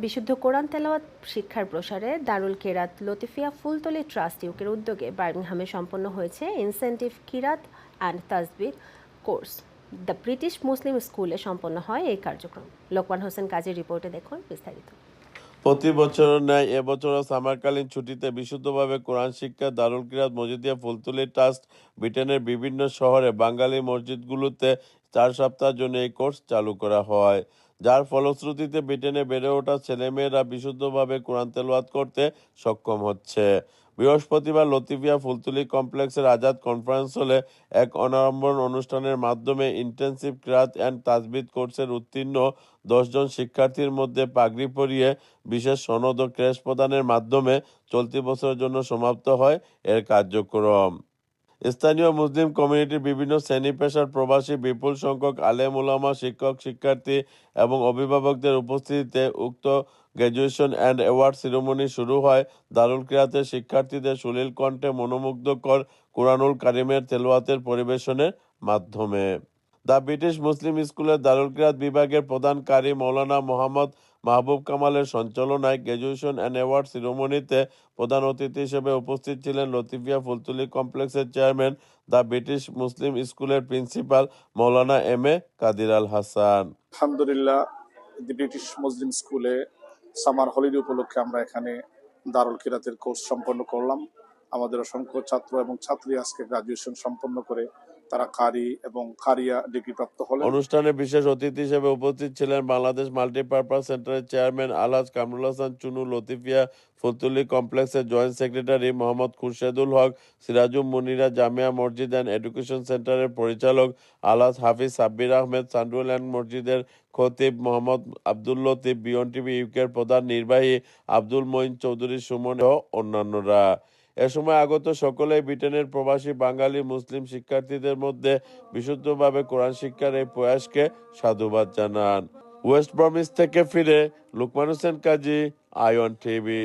বিশুদ্ধ কোরআন তেলাওয়াত শিক্ষার প্রসারে দারুল কেরাত লতিফিয়া ফুলতলি ট্রাস্ট ইউকের উদ্যোগে বার্মিংহামে সম্পন্ন হয়েছে ইনসেন্টিভ কিরাত অ্যান্ড তাজবির কোর্স। দ্য ব্রিটিশ মুসলিম স্কুলে সম্পন্ন হয় এই কার্যক্রম। লোকমান হোসেন কাজের রিপোর্টে দেখুন বিস্তারিত। প্রতি বছর ন্যায় এবছরও সামারকালীন ছুটিতে বিশুদ্ধভাবে কোরআন শিক্ষা, দারুল কিরাত মজিদিয়া ফুলতুলি ট্রাস্ট, ব্রিটেনের বিভিন্ন শহরে বাঙালি মসজিদগুলোতে চার সপ্তাহের জন্য এই কোর্স চালু করা হয়। যার ফলশ্রুতিতে ব্রিটেনে বেড়ে ওঠা ছেলেমেয়েরা বিশুদ্ধভাবে কোরআন তেলাওয়াত করতে সক্ষম হচ্ছে। বৃহস্পতিবার লতিফিয়া ফুলতুলি কমপ্লেক্সের আজাদ কনফারেন্স হলে এক অনারম্বন অনুষ্ঠানের মাধ্যমে ইন্টেন্সিভ ক্রাত অ্যান্ড তাজবিদ কোর্সের উত্তীর্ণ দশজন শিক্ষার্থীর মধ্যে পাগড়ি পরিয়ে বিশেষ সনদ ও ক্রেশ প্রদানের মাধ্যমে চলতি বছরের জন্য সমাপ্ত হয় এর কার্যক্রম। স্থানীয় মুসলিম কমিউনিটির বিভিন্ন শ্রেণি পেশার প্রবাসী বিপুল সংখ্যক আলেম ওলামা শিক্ষক, শিক্ষার্থী এবং অভিভাবকদের উপস্থিতিতে উক্ত গ্র্যাজুয়েশন অ্যান্ড অ্যাওয়ার্ড সেরেমনি শুরু হয়। দারুল ক্রিয়াতে শিক্ষার্থীদের সুনীল কণ্ঠে মনোমুগ্ধকর কোরআনুল কারিমের তেলোয়াতের পরিবেশনের মাধ্যমে। দ্য ব্রিটিশ মুসলিম স্কুলের দারুল কিরাত বিভাগের প্রধান কারি মৌলানা মোহাম্মদ মাহবুব কামালের সঞ্চালনায় গ্র্যাজুয়েশন অ্যান্ড অ্যাওয়ার্ড সেরেমনিতে প্রধান অতিথি হিসেবে উপস্থিত ছিলেন লতিফিয়া ফুলতুলি কমপ্লেক্সের চেয়ারম্যান দ্য ব্রিটিশ মুসলিম স্কুলের প্রিন্সিপাল মৌলানা এম এ কাদির আল হাসান। আলহামদুলিল্লাহ দি ব্রিটিশ মুসলিম স্কুলে সামার হলিডে উপলক্ষে আমরা এখানে দারুল কিরাতের কোর্স সম্পন্ন করলাম। আমাদের অসংখ্য ছাত্র এবং ছাত্রী আজকে গ্রাজুয়েশন সম্পন্ন করে তারা কারি এবং কারিয়া হলেন। অনুষ্ঠানে বিশেষ অতিথি হিসেবে উপস্থিত ছিলেন বাংলাদেশ মাল্টিপারপাস সেন্টারের চেয়ারম্যান আলহাজ কামরুল হাসান, চুনু লতিফিয়া ফুলতুলি কমপ্লেক্সের joint secretary Mohammad Khurshedul Haque Sirajum Munira Jamia Masjid and education সেন্টারের পরিচালক আলহাজ হাফিজ সাব্বির আহমেদ সান্ডুল অ্যান্ড মসজিদের খতিব মোহাম্মদ আব্দুল লতিফ বিয়ন টিভি ইউকের প্রধান নির্বাহী আব্দুল মঈন চৌধুরী সুমন ও অন্যান্যরা। এ সময় আগত সকলে ব্রিটেনের প্রবাসী বাঙালি মুসলিম শিক্ষার্থীদের মধ্যে বিশুদ্ধভাবে কোরআন শিক্ষার এই প্রয়াসকে সাধুবাদ জানান। ওয়েস্ট ব্রমিস থেকে ফিরে লুকমান হোসেন কাজী আয়ন টিভি।